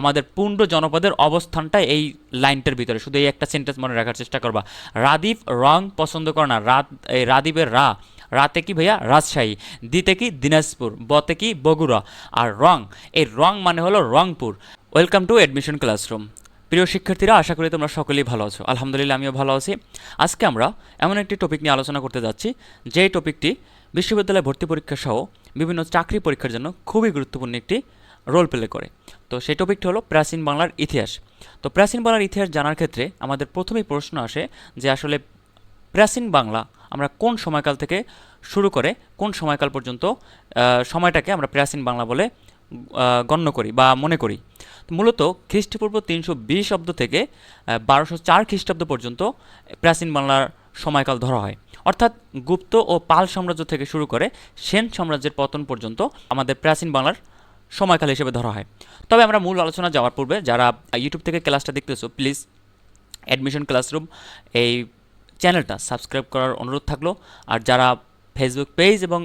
আমাদের পুণ্ড জনপদের অবস্থানটা এই লাইনটার ভিতরে। শুধু এই একটা সেন্টেন্স মনে রাখার চেষ্টা করবা। রাদীপ রং পছন্দ করে না। রাত, এই রাদীপের রা। রাতে কি ভাইয়া? রাজশাহী। দিতে কি? দিনাজপুর। বতে কি? বগুড়া। আর রং, এই রং মানে হলো Rangpur. Welcome to admission classroom প্রিয় শিক্ষার্থীরা, আশা করি তোমরা সকলেই ভালো আছো। আলহামদুলিল্লাহ, আমিও ভালো আছি। আজকে আমরা এমন একটি টপিক নিয়ে আলোচনা করতে যাচ্ছি। যে টপিকটি বিশ্ববিদ্যালয় ভর্তি পরীক্ষা সহ বিভিন্ন চাকরি পরীক্ষার জন্য খুবই গুরুত্বপূর্ণ একটি রোল প্লে করে। তো সেই টপিকটি হলো প্রাচীন বাংলার ইতিহাস। তো প্রাচীন বাংলার ইতিহাস জানার ক্ষেত্রে আমাদের প্রথমেই প্রশ্ন আসে যে আসলে প্রাচীন বাংলা আমরা কোন সময়কাল থেকে শুরু করে কোন সময়কাল পর্যন্ত সময়টাকে আমরা প্রাচীন বাংলা বলে গণ্য করি বা মনে করি। মূলত খ্রিস্টপূর্ব তিনশো বিশ অব্দ থেকে বারোশো চার খ্রিস্টাব্দ পর্যন্ত প্রাচীন বাংলার সময়কাল ধরা হয়। অর্থাৎ গুপ্ত ও পাল সাম্রাজ্য থেকে শুরু করে সেন সাম্রাজ্যের পতন পর্যন্ত আমাদের প্রাচীন বাংলার সময়কাল হিসেবে ধরা হয়। তবে আমরা মূল আলোচনা যাওয়ার পূর্বে যারা ইউটিউব থেকে ক্লাসটা দেখতেছো প্লিজ অ্যাডমিশন ক্লাসরুম এই চ্যানেলটা সাবস্ক্রাইব করার অনুরোধ থাকল। আর যারা ফেসবুক পেজ এবং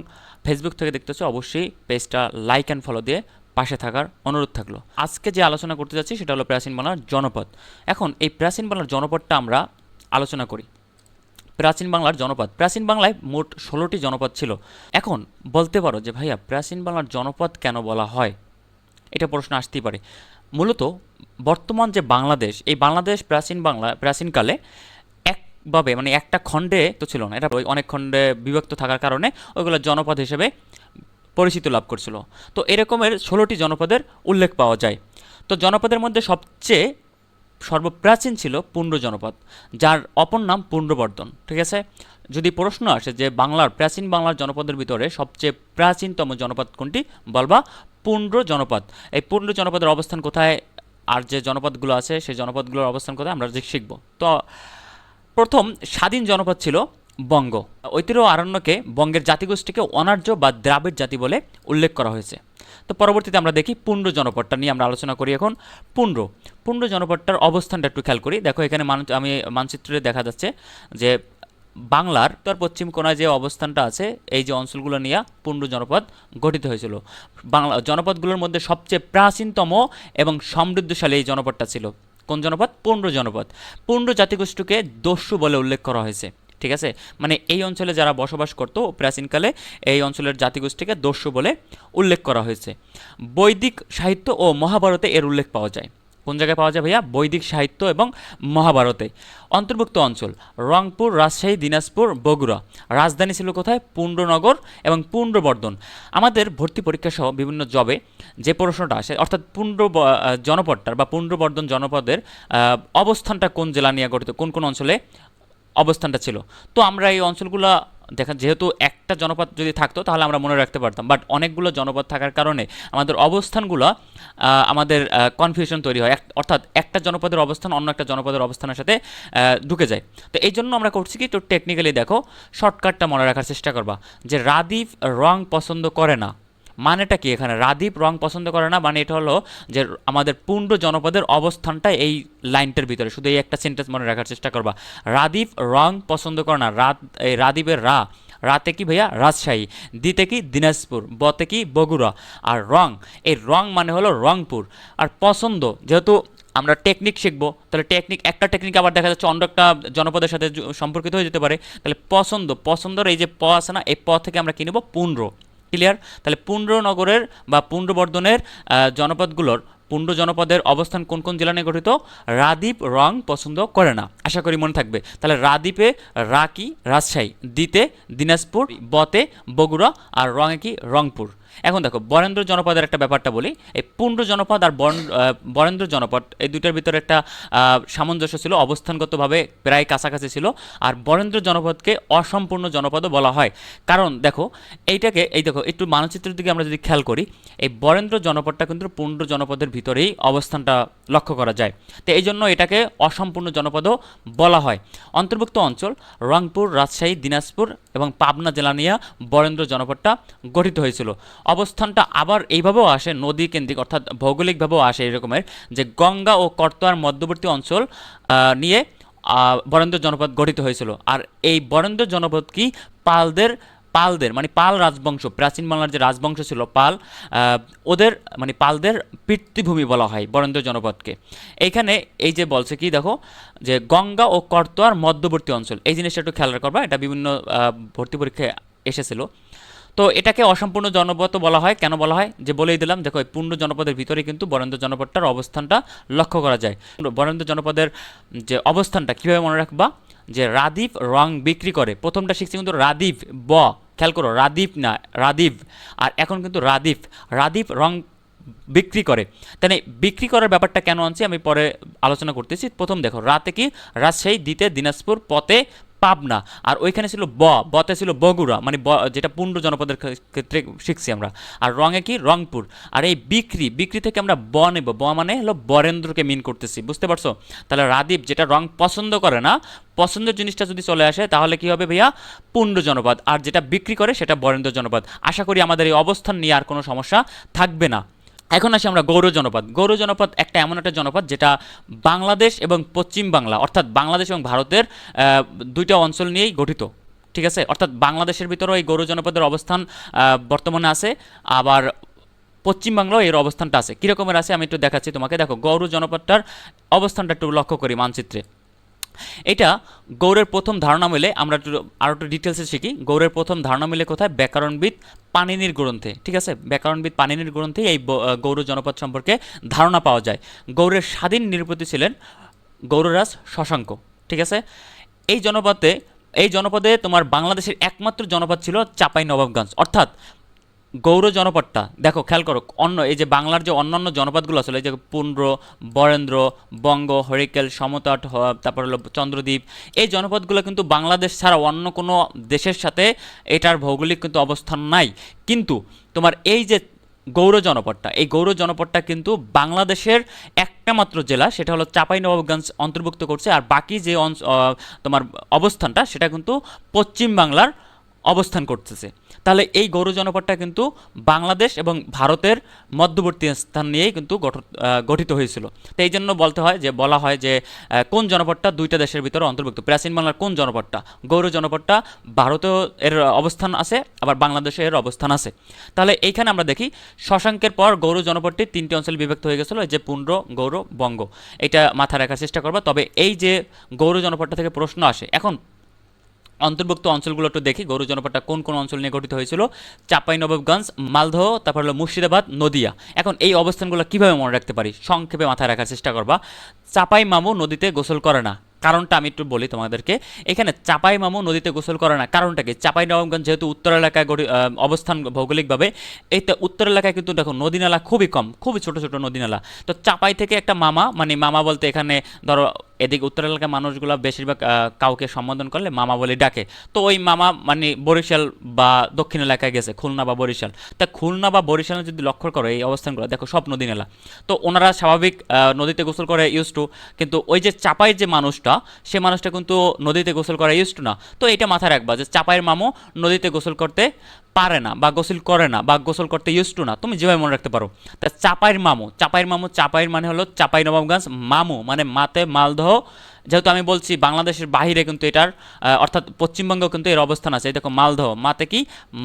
ফেসবুক থেকে দেখতেছো, অবশ্যই পেজটা লাইক অ্যান্ড ফলো দিয়ে পাশে থাকার অনুরোধ থাকল। আজকে যে আলোচনা করতে যাচ্ছি, সেটা হলো প্রাচীন বাংলার জনপদ। এখন এই প্রাচীন বাংলার জনপদটা আমরা আলোচনা করি। প্রাচীন বাংলার জনপদ। প্রাচীন বাংলায় মোট ষোলোটি জনপদ ছিল। এখন বলতে পারো যে, ভাইয়া, প্রাচীন বাংলার জনপদ কেন বলা হয়? এটা প্রশ্ন আসতেই পারে। মূলত বর্তমান যে বাংলাদেশ, এই বাংলাদেশ প্রাচীন বাংলা, প্রাচীনকালে একভাবে মানে একটা খণ্ডে তো ছিল না। এটা অনেক খণ্ডে বিভক্ত থাকার কারণে ওইগুলো জনপদ হিসেবে পরিচিত লাভ করছিল। তো এরকমের ষোলোটি জনপদের উল্লেখ পাওয়া যায়। তো জনপদের মধ্যে সবচেয়ে সর্বপ্রাচীন ছিল পুণ্ড জনপদ, যার অপর নাম পুণ্ডবর্ধন ঠিক আছে? যদি প্রশ্ন আসে যে বাংলার প্রাচীন বাংলার জনপদের ভিতরে সবচেয়ে প্রাচীনতম জনপদ কোনটি, বলবা পুণ্ড জনপদ। এই পুণ্ড জনপদের অবস্থান কোথায়? আর যে জনপদগুলো আছে, সেই জনপদগুলোর অবস্থান কোথায়? আমরা শিখব। তো প্রথম স্বাধীন জনপদ ছিল বঙ্গ। ঐতিহ্য আরণ্যকে বঙ্গের জাতিগোষ্ঠীকে অনার্য বা দ্রাবিড় জাতি বলে উল্লেখ করা হয়েছে। তো পরবর্তীতে আমরা দেখি পুণ্ড জনপদটা নিয়ে আমরা আলোচনা করি এখন। পুণ্ড পুণ্ড জনপদটার অবস্থানটা একটু খেয়াল করি। দেখো এখানে আমি মানচিত্রে দেখা যাচ্ছে যে বাংলার উত্তর পশ্চিম কোনায় যে অবস্থানটা আছে, এই যে অঞ্চলগুলো নিয়ে পুণ্ড জনপদ গঠিত হয়েছিল। বাংলা জনপদগুলোর মধ্যে সবচেয়ে প্রাচীনতম এবং সমৃদ্ধশালী এই জনপদটা ছিল। কোন জনপদ? পুণ্ড জনপদ। পুণ্ড জাতিগোষ্ঠীকে দস্যু বলে উল্লেখ করা হয়েছে। ঠিক আছে? মানে এই অঞ্চলে যারা বসবাস করত, প্রাচীনকালে এই অঞ্চলের জাতিগোষ্ঠীকে দস্যু বলে উল্লেখ করা হয়েছে। বৈদিক সাহিত্য ও মহাভারতে এর উল্লেখ পাওয়া যায়। কোন জায়গায় পাওয়া যায় ভাইয়া? বৈদিক সাহিত্য এবং মহাভারতে। অন্তর্ভুক্ত অঞ্চল, রংপুর, রাজশাহী, দিনাজপুর, বগুড়া। রাজধানী ছিল কোথায়? পুণ্ডনগর এবং পুণ্ডবর্ধন আমাদের ভর্তি পরীক্ষা সহ বিভিন্ন জবে যে প্রশ্নটা আসে, অর্থাৎ পুণ্ড জনপদটার বা পুণ্ডবর্ধন জনপদের অবস্থানটা কোন জেলা নিয়ে গঠিত? কোন কোন অঞ্চলে অবস্থানটা ছিল। তো আমরা এই অঞ্চলগুলো দেখা, যেহেতু একটা জনপদ যদি থাকতো, তাহলে আমরা মনে রাখতে পারতাম। বাট অনেকগুলো জনপদ থাকার কারণে আমাদের অবস্থানগুলো আমাদের কনফিউশন তৈরি হয়। অর্থাৎ একটা জনপদের অবস্থান অন্য একটা জনপদের অবস্থানের সাথে ঢুকে যায়। তো এই জন্য আমরা করছি কি তো টেকনিক্যালি দেখো শর্টকাটটা মনে রাখার চেষ্টা করবা। যে রাদীপ রং পছন্দ করে না মানেটা কি? এখানে রাদীপ রং পছন্দ করে না মানে এটা হলো যে আমাদের পুণ্ড জনপদের অবস্থানটা এই লাইনটার ভিতরে। শুধু এই একটা সেন্টেন্স মনে রাখার চেষ্টা করবা। রাদীপ রং পছন্দ করে না রাত এই রাদীপের রা, রাতে কি ভাইয়া? রাজশাহী, দিতে কি দিনাজপুর, বতে কি বগুড়া। আর রং, এই রং মানে হলো রংপুর। আর পছন্দ, যেহেতু আমরা টেকনিক শিখব, তাহলে টেকনিক একটা টেকনিক আবার দেখা যাচ্ছে অন্য একটা জনপদের সাথে সম্পর্কিত হয়ে যেতে পারে। তাহলে পছন্দ, পছন্দর এই যে প আছে না, এই প থেকে আমরা কিনবো নেব? পুণ্ড। ক্লিয়ার তাহলে পুণ্ডনগরের বা পুণ্ডবর্ধনের জনপদগুলোর পুণ্ড জনপদের অবস্থান কোন কোন জেলা নিয়ে গঠিত? রাদীপ রং পছন্দ করে না। আশা করি মনে থাকবে। তাহলে রাদীপে রাকি, রাজশাহী, দিতে দিনাজপুর, বতে বগুড়া, আর রঙে কি? রংপুর। এখন দেখো, বরেন্দ্র জনপদের একটা ব্যাপারটা বলি। এই পুণ্ড জনপদ আর বরেন্দ্র জনপদ, এই দুইটার ভিতরে একটা সামঞ্জস্য ছিল, অবস্থানগতভাবে প্রায় কাছাকাছি ছিল। আর বরেন্দ্র জনপদকে অসম্পূর্ণ জনপদও বলা হয়। কারণ দেখো, এইটাকে, এই দেখো, একটু মানচিত্রের দিকে আমরা যদি খেয়াল করি, এই বরেন্দ্র জনপদটা কিন্তু পুণ্ড জনপদের ভিতরেই অবস্থানটা লক্ষ্য করা যায়। তো এই জন্য এটাকে অসম্পূর্ণ জনপদও বলা হয়। অন্তর্ভুক্ত অঞ্চল, রংপুর, রাজশাহী, দিনাজপুর এবং পাবনা জেলা নিয়ে বরেন্দ্র জনপদটা গঠিত হয়েছিল। অবস্থানটা আবার এইভাবেও আসে নদী কেন্দ্রিক অর্থাৎ ভৌগোলিকভাবেও আসে এরকমের, যে গঙ্গা ও কর্তোয়ার মধ্যবর্তী অঞ্চল নিয়ে বরেন্দ্র জনপদ গঠিত হয়েছিল। আর এই বরেন্দ্র জনপদ কি? পালদের পালদের মানে পাল রাজবংশ, প্রাচীন বাংলার যে রাজবংশ ছিল পাল ওদের মানে পালদের পিতৃভূমি বলা হয় বরেন্দ্র জনপদকে। এইখানে এই যে বলছে কি দেখো, যে গঙ্গা ও করতোয়ার মধ্যবর্তী অঞ্চল, এই জিনিসটা একটু খেয়াল করবা এটা বিভিন্ন ভর্তি পরীক্ষায় এসেছিল। তো এটাকে অসম্পূর্ণ জনপদ বলা হয়। কেন বলা হয়? যে বলেই দিলাম, দেখো পূর্ণ জনপদের ভিতরে কিন্তু বরেন্দ্র জনপদটার অবস্থানটা লক্ষ্য করা যায়। বরেন্দ্র জনপদের যে অবস্থানটা কীভাবে মনে রাখবা? যে রাদীপ রং বিক্রি করে। প্রথমটা শিখছি কিন্তু রাদীপ ব। খেয়াল করো, রাদীপ না, রাদীপ। আর এখন কিন্তু রাদীপ। রাদীপ রং বিক্রি করে। তাহলে বিক্রি করার ব্যাপারটা কেন আনছি? আমি পরে আলোচনা করতেছি। প্রথম দেখো, রাতে কি? রাজশাহী, দিতে, দিনাজপুর, পথে পাবনা। আর ওইখানে ছিল ব, বতে ছিল বগুড়া মানে যেটা পুণ্ড জনপদের ক্ষেত্রে শিখছি আমরা। আর রঙে কি? রংপুর। আর এই বিক্রি বিক্রি থেকে আমরা ব নেব। ব মানে হলো বরেন্দ্রকে মিন করতেছি, বুঝতে পারছ? তাহলে রাদীপ, যেটা রং পছন্দ করে না, পছন্দের জিনিসটা যদি চলে আসে, তাহলে কি হবে ভাইয়া? পুণ্ড জনপদ। আর যেটা বিক্রি করে, সেটা বরেন্দ্র জনপদ। আশা করি আমাদের এই অবস্থান নিয়ে আর কোনো সমস্যা থাকবে না। এখন আসি আমরা গৌর জনপদ। গৌর জনপদ একটা এমন একটা জনপদ যেটা বাংলাদেশ এবং পশ্চিম বাংলা, অর্থাৎ বাংলাদেশ এবং ভারতের দুইটা অঞ্চল নিয়েই গঠিত, ঠিক আছে? অর্থাৎ বাংলাদেশের ভিতরেও এই গৌর জনপদের অবস্থান বর্তমানে আছে, আবার পশ্চিম বাংলাও এর অবস্থানটা আছে। কীরকমের আছে আমি একটু দেখাচ্ছি তোমাকে। দেখো গৌর জনপদটার অবস্থানটা একটু লক্ষ্য করি মানচিত্রে। এটা গৌড়ের প্রথম ধারণা মিলে, আমরা একটু আরও একটু ডিটেলসে শিখি। গৌড়ের প্রথম ধারণা মিলে কোথায়? ব্যাকরণবিদ পানিনির গ্রন্থে, ঠিক আছে? ব্যাকরণবিদ পানিনির গ্রন্থে এই গৌর জনপদ সম্পর্কে ধারণা পাওয়া যায়। গৌরের স্বাধীন নিরপতি ছিলেন গৌররাজ শশাঙ্ক, ঠিক আছে? এই জনপদে এই জনপদে তোমার বাংলাদেশের একমাত্র জনপদ ছিল চাপাই নবাবগঞ্জ। অর্থাৎ গৌর জনপদটা। দেখো, খেয়াল করো, অন্য, এই যে বাংলার যে অন্যান্য জনপদগুলো আছে, এই যে পুন্ড্র, বরেন্দ্র, বঙ্গ, হরিকেল, সমতট তারপর হলো চন্দ্রদ্বীপ, এই জনপদগুলো কিন্তু বাংলাদেশ ছাড়া অন্য কোনো দেশের সাথে এটার ভৌগোলিক কিন্তু অবস্থান নাই। কিন্তু তোমার এই যে গৌর জনপদটা, এই গৌর জনপদটা কিন্তু বাংলাদেশের একটা মাত্র জেলা, সেটা হলো চাঁপাইনবাবগঞ্জ অন্তর্ভুক্ত করছে, আর বাকি যে তোমার অবস্থানটা, সেটা কিন্তু পশ্চিম বাংলার অবস্থান করতেছে। তাহলে এই গৌর জনপদটা কিন্তু বাংলাদেশ এবং ভারতের মধ্যবর্তী স্থান নিয়েই কিন্তু গঠ- গঠিত হয়েছিল। তো এই জন্য বলতে হয় যে, বলা হয় যে কোন জনপদটা দুইটা দেশের ভিতরে অন্তর্ভুক্ত। প্রাচীন বাংলার কোন জনপদটা? গৌর জনপদটা ভারতেও এর অবস্থান আছে, আবার বাংলাদেশে এর অবস্থান আছে। তাহলে এইখানে আমরা দেখি, শশাঙ্কের পর গৌর জনপদটি তিনটি অঞ্চলে বিভক্ত হয়ে গেছিল যে পুন্ড্র, গৌর, বঙ্গ। এটা মাথায় রাখার চেষ্টা করবা। তবে এই যে গৌর জনপদটা থেকে প্রশ্ন আসে, এখন অন্তর্ভুক্ত অঞ্চলগুলো একটু দেখি। গৌর জনপদটা কোন কোন অঞ্চল নিয়ে গঠিত হয়েছিল? চাঁপাইনবাবগঞ্জ, মালদহ, তারপর হলো মুর্শিদাবাদ, নদিয়া। এখন এই অবস্থানগুলো কীভাবে মনে রাখতে পারি? সংক্ষেপে মাথায় রাখার চেষ্টা করবা। চাপাই মামু নদীতে গোসল করে না। কারণটা আমি একটু বলি তোমাদেরকে। এখানে চাপাই মামু নদীতে গোসল করে না। কারণটা কি? চাপাই নবাবগঞ্জ যেহেতু উত্তর এলাকায় অবস্থান ভৌগোলিকভাবে এইটা উত্তর এলাকায় কিন্তু দেখো নদী নালা খুবই কম। খুবই ছোট ছোট নদী নালা। তো চাপাই থেকে একটা মামা মানে মামা বলতে এখানে ধরো এদিকে উত্তর এলাকার মানুষগুলো বেশিরভাগ কাউকে সম্বোধন করলে মামা বলে ডাকে। তো ওই মামা মানে বরিশাল বা দক্ষিণ এলাকায় গেছে, খুলনা বা বরিশাল। তা খুলনা বা বরিশালে যদি লক্ষ্য করো এই অবস্থানগুলো, দেখো সব নদী নালা তো ওনারা স্বাভাবিক নদীতে গোসল করে ইউজ টু কিন্তু ওই যে চাপাইয়ের যে মানুষটা, সে মানুষটা কিন্তু নদীতে গোসল করা ইউজ টু না। তো এটা মাথায় রাখবা যে চাপাইয়ের মামু নদীতে গোসল করতে পারে না বা গোসল করে না বা গোসল করতে ইউজ টু না, তুমি যেভাবে মনে রাখতে পারো। তা চাপাইয়ের মামু চাপাইয়ের মামু, চাপাইয়ের মানে হলো চাপাই নবাবগঞ্জ মামু মানে মাতে মালদহ। যেহেতু আমি বলছি বাংলাদেশের বাহিরে কিন্তু এটার অর্থাৎ পশ্চিমবঙ্গ কিন্তু এর অবস্থান আছে। দেখো মালদহ, মাতে কি?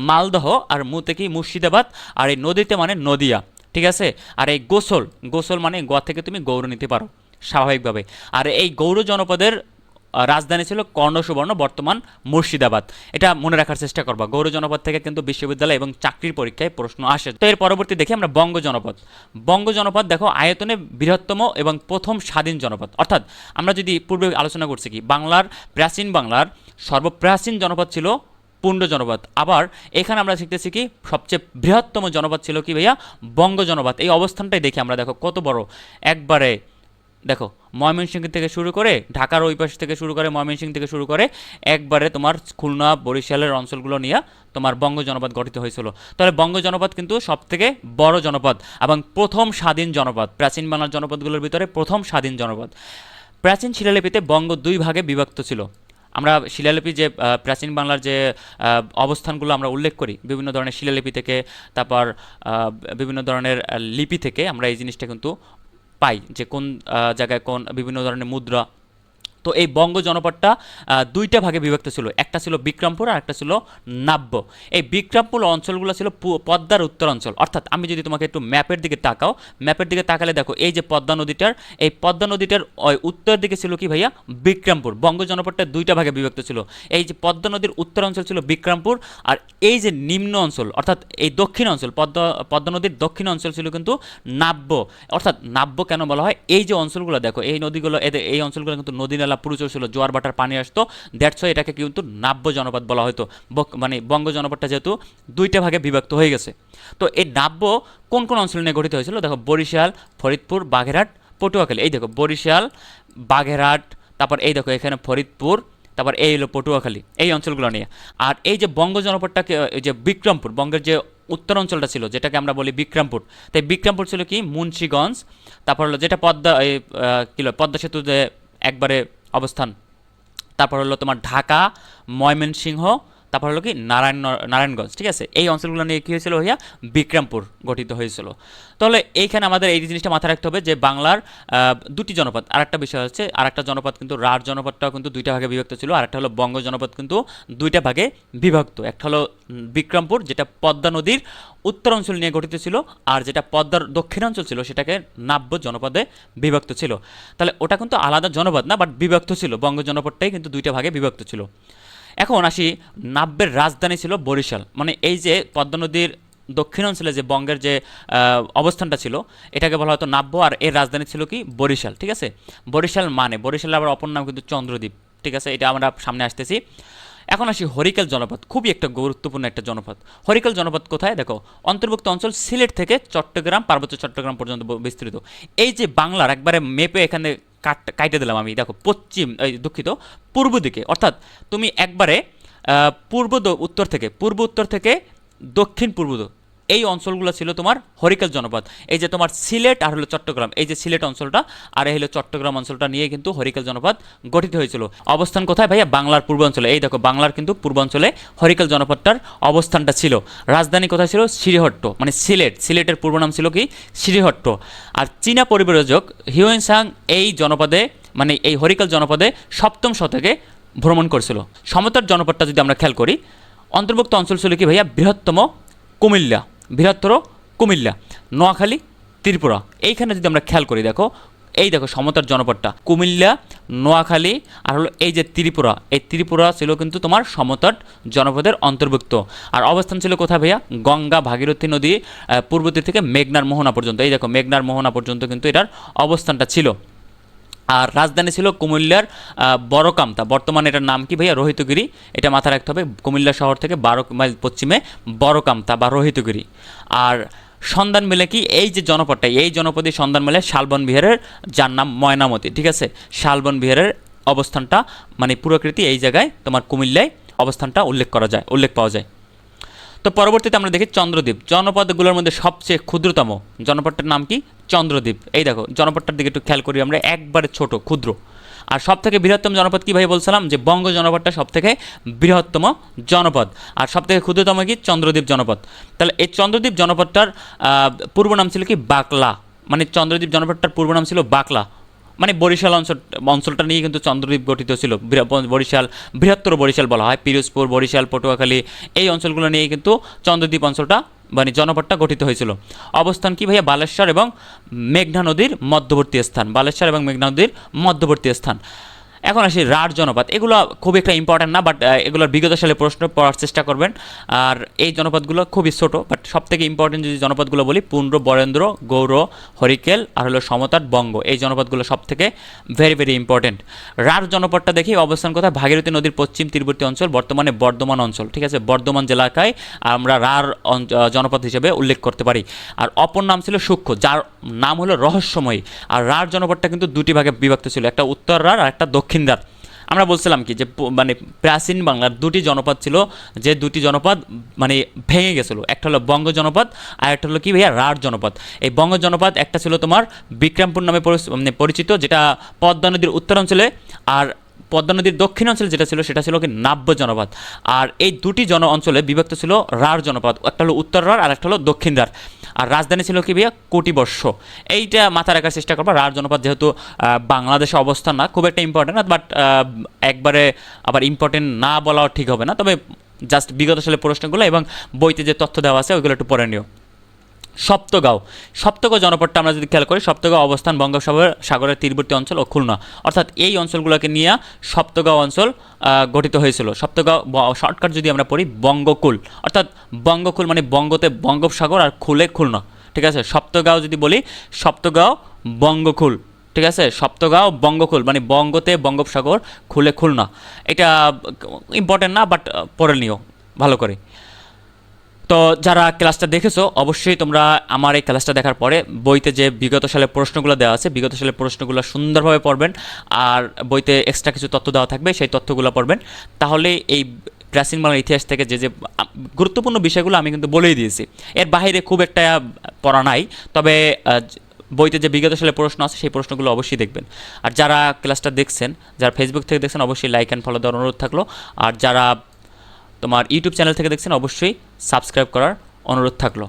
মালদহ আর মুতে কি? মুর্শিদাবাদ। আর এই নদীতে মানে নদিয়া, ঠিক আছে? আর এই গোসল গোসল মানে গোয়া থেকে তুমি গৌর নিতে পারো, স্বাভাবিকভাবে। আর এই গৌর জনপদের রাজধানী ছিল কর্ণসুবর্ণ, বর্তমান মুর্শিদাবাদ। এটা মনে রাখার চেষ্টা করবা। গৌর জনপদ থেকে কিন্তু বিশ্ববিদ্যালয় এবং চাকরির পরীক্ষায় প্রশ্ন আসে। তো এর পরবর্তী দেখি আমরা বঙ্গ জনপদ। বঙ্গ জনপদ দেখো আয়তনে বৃহত্তম এবং প্রথম স্বাধীন জনপদ। অর্থাৎ আমরা যদি পূর্বে আলোচনা করছি কি, বাংলার প্রাচীন বাংলার সর্বপ্রাচীন জনপদ ছিল পুণ্ড জনপদ। আবার এখানে আমরা শিখতেছি কি, সবচেয়ে বৃহত্তম জনপদ ছিল কি ভাইয়া, বঙ্গ জনপদ। এই অবস্থানটাই দেখি আমরা। দেখো কত বড়। একবারে দেখো, ময়মনসিংহ থেকে শুরু করে ঢাকার ওই পাশ থেকে শুরু করে ময়মনসিংহ থেকে শুরু করে একবারে তোমার খুলনা, বরিশালের অঞ্চলগুলো নিয়ে তোমার বঙ্গ জনপদ গঠিত হয়েছিল। তাহলে বঙ্গ জনপদ কিন্তু সব থেকে বড় জনপদ এবং প্রথম স্বাধীন জনপদ, প্রাচীন বাংলার জনপদগুলোর ভিতরে প্রথম স্বাধীন জনপদ। প্রাচীন শিলালিপিতে বঙ্গ দুই ভাগে বিভক্ত ছিল। আমরা শিলালিপি যে প্রাচীন বাংলার যে অবস্থানগুলো আমরা উল্লেখ করি, বিভিন্ন ধরনের শিলালিপি থেকে, তারপর বিভিন্ন ধরনের লিপি থেকে আমরা এই জিনিসটা কিন্তু পাই যে কোন জায়গায় কোন বিভিন্ন ধরনের মুদ্রা তো এই বঙ্গ জনপদটা দুইটা ভাগে বিভক্ত ছিল। একটা ছিল বিক্রমপুর আর একটা ছিল নাব্য। এই বিক্রমপুর অঞ্চলগুলো ছিল পদ্মার উত্তর অঞ্চল। অর্থাৎ আমি যদি তোমাকে একটু ম্যাপের দিকে তাকাও, ম্যাপের দিকে তাকালে দেখো, এই যে পদ্মা নদীটার, এই পদ্মা নদীটার ওই উত্তর দিকে ছিল কি ভাইয়া? বিক্রমপুর। বঙ্গ জনপদটা দুইটা ভাগে বিভক্ত ছিল। এই যে পদ্মা নদীর উত্তর অঞ্চল ছিল বিক্রমপুর আর এই যে নিম্ন অঞ্চল, অর্থাৎ এই দক্ষিণ অঞ্চল, পদ্মা পদ্মা নদীর দক্ষিণ অঞ্চল ছিল কিন্তু নাব্য। অর্থাৎ নাব্য কেন বলা হয়? এই যে অঞ্চলগুলো দেখো, এই নদীগুলো এই অঞ্চলগুলো কিন্তু নদী নালা প্রচুর ছিল, জোয়ার বাটার পানি আসতো। দ্যাটস এটাকে কিন্তু নাব্য জনপদ বলা হতো মানে বঙ্গ জনপদটা যেহেতু দুইটা ভাগে বিভক্ত হয়ে গেছে। তো এই নাব্য কোন কোন অঞ্চল নিয়ে গঠিত হয়েছিল? দেখো, বরিশাল, ফরিদপুর বাঘেরহাট পটুয়াখালী। এই দেখো, বরিশাল, বাগেরহাট, তারপর এই দেখো, এখানে ফরিদপুর, তারপর এই হলো পটুয়াখালী। এই অঞ্চলগুলো নিয়ে। আর এই যে বঙ্গ জনপদটাকে যে বিক্রমপুর, বঙ্গের যে উত্তর অঞ্চলটা ছিল, যেটাকে আমরা বলি বিক্রমপুর। তাই বিক্রমপুর ছিল কি? মুন্সীগঞ্জ, তারপর হলো যেটা পদ্মা কি পদ্মা সেতু যে একবারে অবস্থান। তারপর হলো তোমার ঢাকা ময়মনসিংহ তারপর হলো কি, নারায়ণ নারায়ণগঞ্জ, ঠিক আছে? এই অঞ্চলগুলো নিয়ে কী হয়েছিল হইয়া বিক্রমপুর গঠিত হয়েছিল। তাহলে এইখানে আমাদের এই জিনিসটা মাথায় রাখতে হবে যে বাংলার দুটি জনপদ। আরেকটা বিষয় হচ্ছে, আরেকটা জনপদ কিন্তু রাঢ় জনপদটাও কিন্তু দুইটা ভাগে বিভক্ত ছিল আর একটা হলো বঙ্গ জনপদ কিন্তু দুইটা ভাগে বিভক্ত। একটা হলো বিক্রমপুর, যেটা পদ্মা নদীর উত্তর অঞ্চল নিয়ে গঠিত ছিল, আর যেটা পদ্মার দক্ষিণাঞ্চল ছিল, সেটাকে নাব্য জনপদে বিভক্ত ছিল। তাহলে ওটা কিন্তু আলাদা জনপদ না, বাট বিভক্ত ছিল। বঙ্গ জনপদটাই কিন্তু দুইটা ভাগে বিভক্ত ছিল। এখন আসি নাব্যের রাজধানী ছিল বরিশাল। মানে এই যে পদ্মা নদীর দক্ষিণ অঞ্চলে যে বঙ্গের যে অবস্থানটা ছিল, এটাকে বলা হতো নাব্য, আর এর রাজধানী ছিল কি বরিশাল, ঠিক আছে? বরিশাল মানে বরিশালের আবার অপর নাম কিন্তু চন্দ্রদ্বীপ, ঠিক আছে? এটা আমরা সামনে আসতেছি। এখন আসি হরিকেল জনপদ, খুবই একটা গুরুত্বপূর্ণ একটা জনপদ। হরিকেল জনপদ কোথায়? দেখো, অন্তর্ভুক্ত অঞ্চল সিলেট থেকে চট্টগ্রাম, পার্বত্য চট্টগ্রাম পর্যন্ত বিস্তৃত। এই যে বাংলার একবারে মেপে এখানে কাট, কাইটে দিলাম আমি। দেখো, পশ্চিম, এই দুঃখিত, পূর্ব দিকে। অর্থাৎ তুমি একবারে পূর্ব উত্তর থেকে, পূর্ব উত্তর থেকে দক্ষিণ পূর্ব এই অঞ্চলগুলো ছিল তোমার হরিকেল জনপদ। এই যে তোমার সিলেট আর হলো চট্টগ্রাম, এই যে সিলেট অঞ্চলটা আর এই হলো চট্টগ্রাম অঞ্চলটা নিয়ে কিন্তু হরিকেল জনপদ গঠিত হয়েছিল। অবস্থান কোথায় ভাইয়া? বাংলার পূর্বাঞ্চলে। এই দেখো, বাংলার কিন্তু পূর্বাঞ্চলে হরিকেল জনপদটার অবস্থানটা ছিল। রাজধানী কোথায় ছিল? শ্রীহট্ট মানে সিলেট। সিলেটের পূর্ব নাম ছিল কি? শ্রীহট্ট। আর চীনা পরিব্রাজক হিউয়েন সাং এই জনপদে মানে এই হরিকেল জনপদে সপ্তম শতকে ভ্রমণ করছিল। সমতট জনপদটা যদি আমরা খেয়াল করি, অন্তর্ভুক্ত অঞ্চল ছিল কি ভাইয়া? বৃহত্তম কুমিল্লা। বৃহত্তর কুমিল্লা, নোয়াখালী, ত্রিপুরা। এইখানে যদি আমরা খেয়াল করি, দেখো, এই দেখো সমতট জনপদটা। কুমিল্লা, নোয়াখালী, আর হলো এই যে ত্রিপুরা। এই ত্রিপুরা ছিল কিন্তু তোমার সমতট জনপদের অন্তর্ভুক্ত। আর অবস্থান ছিল কোথায় ভাইয়া? গঙ্গা ভাগীরথী নদী পূর্ব দিক থেকে মেঘনার মোহনা পর্যন্ত। এই দেখো, মেঘনার মোহনা পর্যন্ত কিন্তু এটার অবস্থানটা ছিল। আর রাজধানী ছিল কুমিল্লার বড়কামতা। বর্তমানে এটার নাম কি ভাইয়া? রোহিতগিরি। এটা মাথায় রাখতে হবে, কুমিল্লা শহর থেকে বারো মাইল পশ্চিমে বড়কামতা বা রোহিতগিরি। আর সন্ধান মেলে কি? এই যে জনপদটা, এই জনপদে সন্ধান মেলে শালবন বিহারের, যার নাম ময়নামতি, ঠিক আছে? শালবন বিহারের অবস্থানটা মানে পুরোকৃতি এই জায়গায় তোমার কুমিল্লায় অবস্থানটা উল্লেখ করা যায়, উল্লেখ পাওয়া যায়। তো পরবর্তীতে আমরা দেখি চন্দ্রদ্বীপ। জনপদগুলোর মধ্যে সবচেয়ে ক্ষুদ্রতম জনপদটার নাম কি? চন্দ্রদ্বীপ। এই দেখো, জনপদটার দিকে একটু খেয়াল করি আমরা, একবারে ছোট, ক্ষুদ্র। আর সব থেকে বৃহত্তম জনপদ কী ভাই বলছিলাম? যে বঙ্গ জনপদটা সব থেকে বৃহত্তম জনপদ। আর সব থেকে ক্ষুদ্রতম কি? চন্দ্রদ্বীপ জনপদ। তাহলে এই চন্দ্রদ্বীপ জনপদটার পূর্ব নাম ছিল কি? বাকলা। মানে চন্দ্রদ্বীপ জনপদটার পূর্ব নাম ছিল বাকলা। মানে বরিশাল অঞ্চল, অঞ্চলটা নিয়ে কিন্তু চন্দ্রদ্বীপ গঠিত ছিল। বরিশাল, বৃহত্তর বরিশাল বলা হয়। পিরোজপুর, বরিশাল, পটুয়াখালী এই অঞ্চলগুলো নিয়ে কিন্তু চন্দ্রদ্বীপ অঞ্চলটা মানে জনপদটা গঠিত হয়েছিল। অবস্থান কি ভাইয়া? বালেশ্বর এবং মেঘনা নদীর মধ্যবর্তী স্থান। বালেশ্বর এবং মেঘনা নদীর মধ্যবর্তী স্থান। এখন আসি রাঢ় জনপদ। এগুলো খুব একটা ইম্পর্ট্যান্ট না বাট এগুলোর বিগত সালে প্রশ্ন পড়ার চেষ্টা করবেন। আর এই জনপদগুলো খুবই ছোটো বাট সব থেকে ইম্পর্টেন্ট যদি জনপদগুলো বলি, পুন্ড্র, বরেন্দ্র, গৌর, হরিকেল, আর হলো সমতাট বঙ্গ। এই জনপদগুলো সব থেকে ভেরি ভেরি ইম্পর্টেন্ট রাঢ় জনপদটা দেখি, অবস্থান কোথায়? ভাগীরথী নদীর পশ্চিম তীরবর্তী অঞ্চল, বর্তমানে বর্ধমান অঞ্চল। ঠিক আছে? বর্ধমান জেলাকায় আমরা রাঢ় জনপদ হিসেবে উল্লেখ করতে পারি। আর অপর নাম ছিল সূক্ষ্ম, যার নাম হলো রহস্যময়ী। আর রাঢ় জনপদটা কিন্তু দুটি ভাগে বিভক্ত ছিল, একটা উত্তর রাঢ় আর একটা দক্ষিণ। রাঢ় আমরা বলছিলাম কি যে মানে প্রাচীন বাংলার দুটি জনপদ ছিল, যে দুটি জনপদ মানে ভেঙে গেছিল। একটা হলো বঙ্গ জনপদ, আর একটা হলো কি ভাইয়া, রাঢ় জনপদ। এই বঙ্গ জনপদ, একটা ছিল তোমার বিক্রমপুর নামে মানে পরিচিত, যেটা পদ্মা নদীর উত্তরাঞ্চলে আর পদ্মা নদীর দক্ষিণ অঞ্চলে যেটা ছিল, সেটা ছিল কি নাব্য জনপদ। আর এই দুটি জন অঞ্চলে বিভক্ত ছিল রাঢ় জনপদ, একটা হলো উত্তর রাঢ়, আর একটা হলো দক্ষিণ রাঢ়। আর রাজধানী ছিল কি ভাইয়া? কোটিবর্ষ। এইটা মাথায় রাখার চেষ্টা করবা। রাজ জনপদ যেহেতু বাংলাদেশে অবস্থান না, খুব একটা ইম্পর্টেন্ট না বাট একবারে আবার ইম্পর্টেন্ট না বলাও ঠিক হবে না। তবে জাস্ট বিগত সালের প্রশ্নগুলো এবং বইতে যে তথ্য দেওয়া আছে, ওইগুলো একটু পড়ে নিও। সপ্তগাঁও। সপ্তগাঁও জনপদটা আমরা যদি খেয়াল করি, সপ্তগাঁও অবস্থান বঙ্গোপসাগর সাগরের তীরবর্তী অঞ্চল ও খুলনা। অর্থাৎ এই অঞ্চলগুলোকে নিয়ে সপ্তগাঁও অঞ্চল গঠিত হয়েছিল। সপ্তগাঁও শর্টকাট যদি আমরা পড়ি, বঙ্গকুল। অর্থাৎ বঙ্গকুল মানে বঙ্গতে বঙ্গোপসাগর আর খুলে খুলনা। ঠিক আছে? সপ্তগাঁও যদি বলি, সপ্তগাঁও, বঙ্গকুল। ঠিক আছে? সপ্তগাঁও, বঙ্গকুল মানে বঙ্গতে বঙ্গোপসাগর, খুলে খুলনা। এটা ইম্পর্টেন্ট না বাট পড়ে নিও। ভালো করে। তো যারা ক্লাসটা দেখেছ, অবশ্যই তোমরা আমার এই ক্লাসটা দেখার পরে বইতে যে বিগত সালের প্রশ্নগুলো দেওয়া আছে, বিগত সালের প্রশ্নগুলো সুন্দরভাবে পড়বেন আর বইতে এক্সট্রা কিছু তথ্য দেওয়া থাকবে, সেই তথ্যগুলো পড়বেন। তাহলে এই প্রাচীন বাংলার ইতিহাস থেকে যে যে গুরুত্বপূর্ণ বিষয়গুলো আমি কিন্তু বলেই দিয়েছি। এর বাইরে খুব একটা পড়া নাই, তবে বইতে যে বিগত সালের প্রশ্ন আছে, সেই প্রশ্নগুলো অবশ্যই দেখবেন। আর যারা ক্লাসটা দেখছেন, যারা ফেসবুক থেকে দেখছেন, অবশ্যই লাইক অ্যান্ড ফলো দেওয়ার অনুরোধ থাকল। আর যারা তোমার ইউটিউব চ্যানেল থেকে দেখছেন অবশ্যই সাবস্ক্রাইব করার অনুরোধ থাকল।